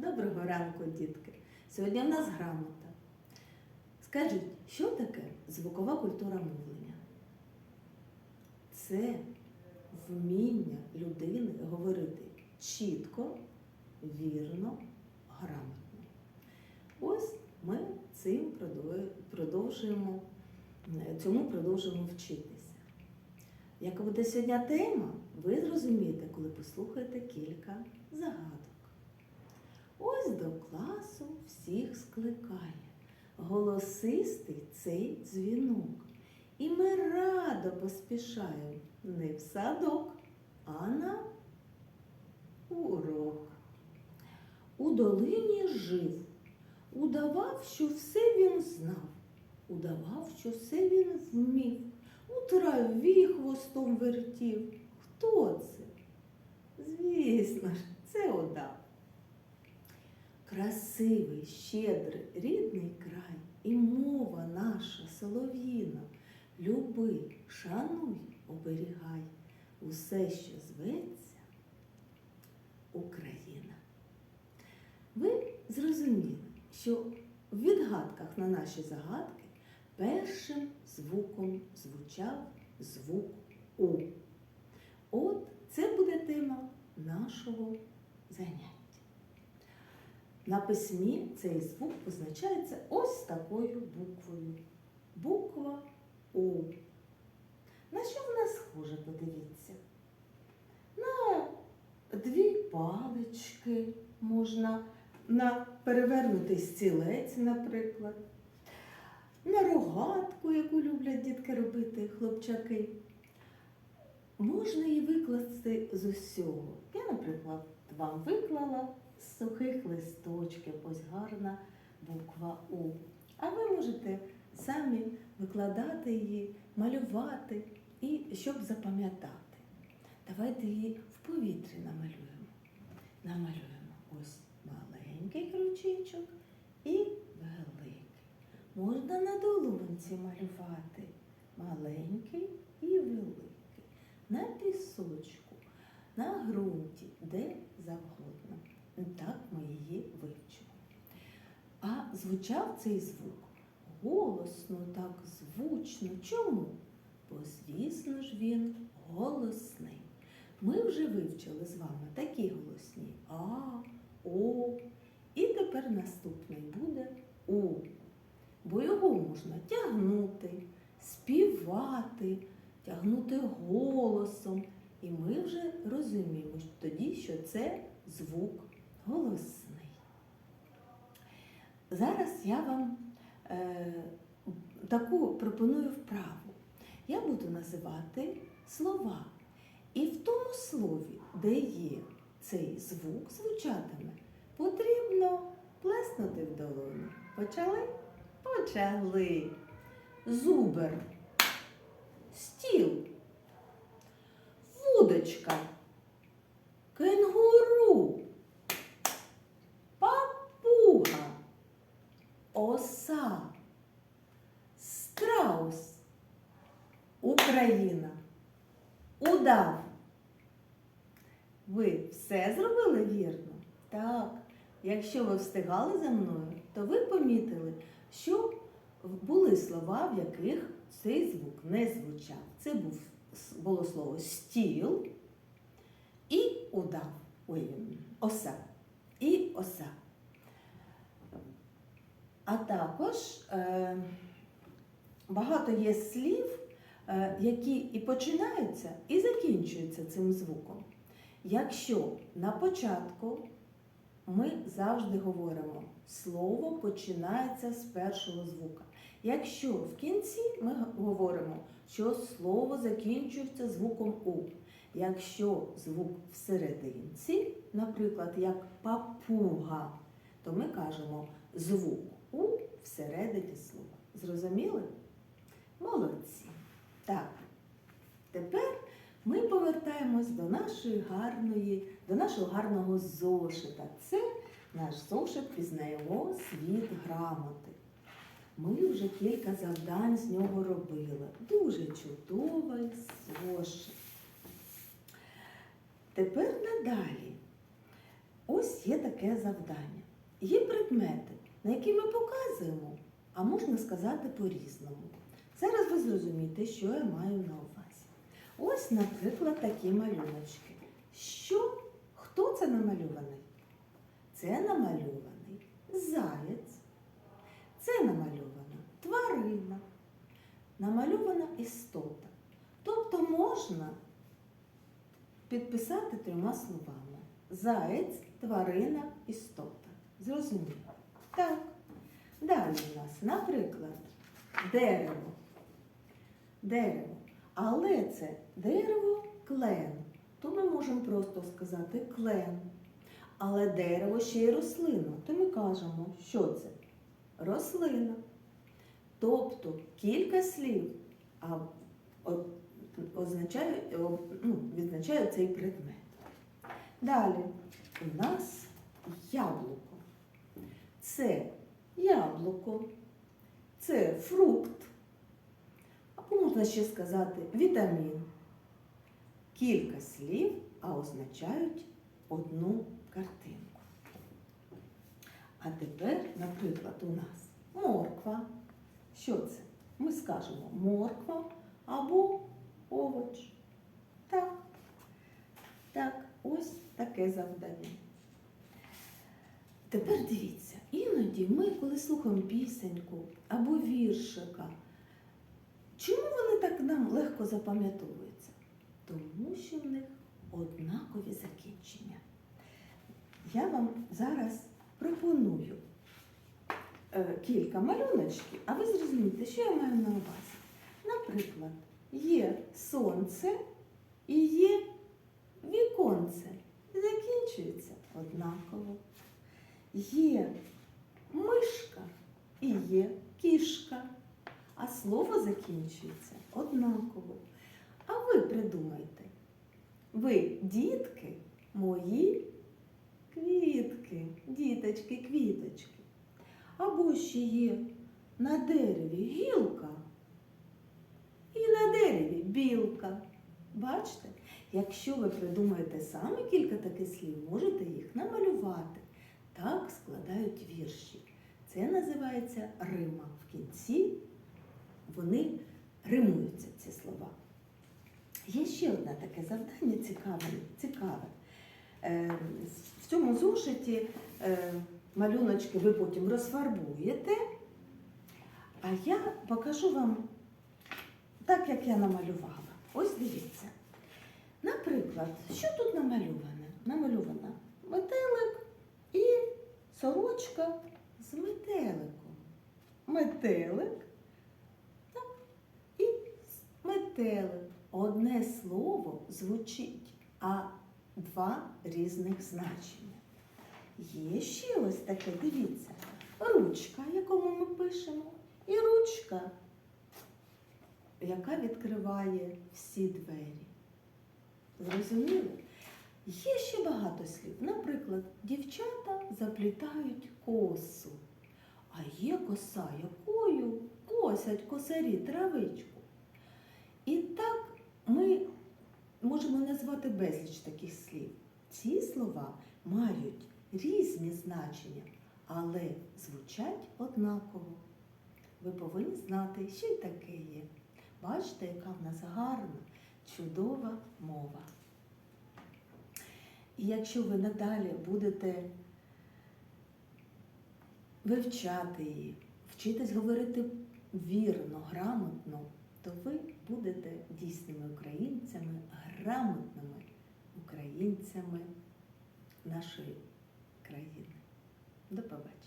Доброго ранку, дітки! Сьогодні в нас грамота. Скажіть, що таке звукова культура мовлення? Це вміння людини говорити чітко, вірно, грамотно. Ось ми цим продовжуємо, цьому продовжуємо вчитися. Яка буде сьогодні тема, ви зрозумієте, коли послухаєте кілька загадок. Ось до класу всіх скликає голосистий цей дзвінок. І ми радо поспішаємо не в садок, а на урок. У долині жив, удавав, що все він знав, удавав, що все він вмів, у траві хвостом вертів. Хто це? Звісно ж, це удав. Красивий, щедрий, рідний край і мова наша солов'їна. Люби, шануй, оберігай усе, що зветься Україна. Ви зрозуміли, що в відгадках на наші загадки першим звуком звучав звук У. От це буде тема нашого заняття. На письмі цей звук позначається ось такою буквою. Буква У. На що вона схожа, подивіться? На дві палички можна, на перевернутий стілець, наприклад, на рогатку, яку люблять дітки робити хлопчаки. Можна її викласти з усього. Я, наприклад, вам виклала з сухих листочків, ось гарна буква У. А ви можете самі викладати її, малювати і щоб запам'ятати. Давайте її в повітрі намалюємо. Намалюємо ось маленький ключичок і великий. Можна на долонці малювати маленький і великий. На пісочку, на ґрунті, де завгодно. Так ми її вивчимо. А звучав цей звук голосно, так звучно. Чому? Бо, звісно ж, він голосний. Ми вже вивчили з вами такі голосні А, О. І тепер наступний буде У. Бо його можна тягнути, співати, тягнути голосом. І ми вже розуміємо тоді, що це звук голосний. Зараз я вам е, таку пропоную вправу. Я буду називати слова. І в тому слові, де є цей звук, звучатиме, потрібно плеснути в долоні. Почали? Почали. Зубер. Стіл. Вудочка. Кенгуру. Папуга. Оса. Страус. Україна. Удав. Ви все зробили вірно? Так. Якщо ви встигали за мною, то ви помітили, що були слова, в яких цей звук не звучав. Це був, було слово стіл і удав. Ой, оса. І оса. А також е, багато є слів, е, які і починаються, і закінчуються цим звуком. Якщо на початку ми завжди говоримо, слово починається з першого звука. Якщо в кінці ми говоримо, що слово закінчується звуком У. Якщо звук всерединці, наприклад, як папуга, то ми кажемо звук У всередині слова. Зрозуміли? Молодці. Так. Ми повертаємось до нашої гарної, до нашого гарного зошита. Це наш зошит пізнаємо світ грамоти. Ми вже кілька завдань з нього робили. Дуже чудовий зошит. Тепер надалі. Ось є таке завдання. Є предмети, на які ми показуємо, а можна сказати по-різному. Зараз ви зрозумієте, що я маю на увазі. Ось, наприклад, такі малюночки. Що? Хто це намальований? Це намальований заєць. Це намальована тварина. Намальована істота. Тобто можна підписати трьома словами. Заєць, тварина, істота. Зрозуміло? Так. Далі у нас, наприклад, дерево. Дерево. Але це дерево клен. То ми можемо просто сказати клен. Але дерево ще й рослина. То ми кажемо, що це? Рослина. Тобто кілька слів а, означає, ну, відзначає цей предмет. Далі у нас яблуко. Це яблуко, це фрукт, або можна ще сказати вітамін. Кілька слів, а означають одну картинку. А тепер, наприклад, у нас морква. Що це? Ми скажемо морква або овоч. Так. Так, ось таке завдання. Тепер дивіться, іноді ми, коли слухаємо пісеньку або віршика, чому вони так нам легко запам'ятовуються? Тому що в них однакові закінчення. Я вам зараз пропоную е, кілька малюночків, а ви зрозумієте, що я маю на увазі. Наприклад, є сонце і є віконце. Закінчується однаково. Є мишка і є кішка, а слово закінчується однаково. А ви придумайте, ви дітки мої квітки, діточки, квіточки. Або ще є на дереві гілка і на дереві білка. Бачите? Якщо ви придумаєте саме кілька таких слів, можете їх намалювати. Так складають вірші. Це називається рима. В кінці вони римуються, ці слова. Є ще одне таке завдання цікаве. цікаве. Е, В цьому зошиті е, малюночки ви потім розфарбуєте, а я покажу вам так, як я намалювала. Ось дивіться. Наприклад, що тут намальоване? Намальована метелик і сорочка з метеликом. Метелик так, і метелик. Одне слово звучить, а два різних значення. Є ще ось таке, дивіться, ручка, якому ми пишемо, і ручка, яка відкриває всі двері. Зрозуміли? Є ще багато слів. Наприклад, дівчата заплітають косу, а є коса, якою косять косарі травичку. І так ми можемо назвати безліч таких слів. Ці слова мають різні значення, але звучать однаково. Ви повинні знати, що й таке є. Бачите, яка в нас гарна, чудова мова. І якщо ви надалі будете вивчати її, вчитись говорити вірно, грамотно, то ви будете дійсними українцями, грамотними українцями нашої країни. До побачення.